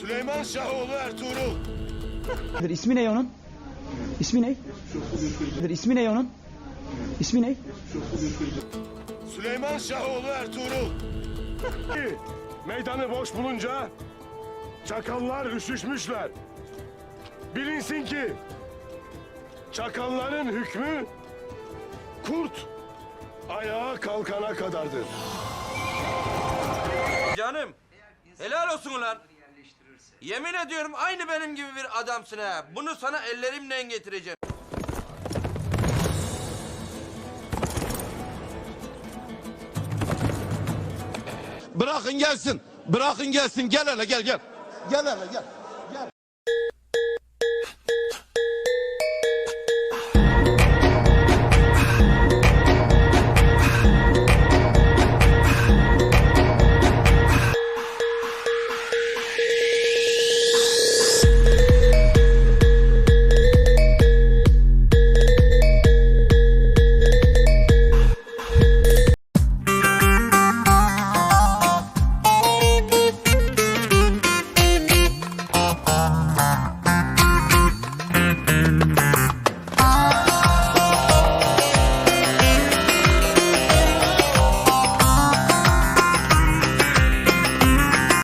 Süleyman Şahoğlu Ertuğrul. İsmi ne onun? İsmi ne? İsmi ne onun? İsmi ne? Süleyman Şahoğlu Ertuğrul. Meydanı boş bulunca çakallar üşüşmüşler. Bilinsin ki çakalların hükmü kurt ayağa kalkana kadardır. Canım helal olsun ulan. Yemin ediyorum aynı benim gibi bir adamsın ha. Bunu sana ellerimle getireceğim. Bırakın gelsin. Bırakın gelsin. Gel hele gel gel. Gel hele gel.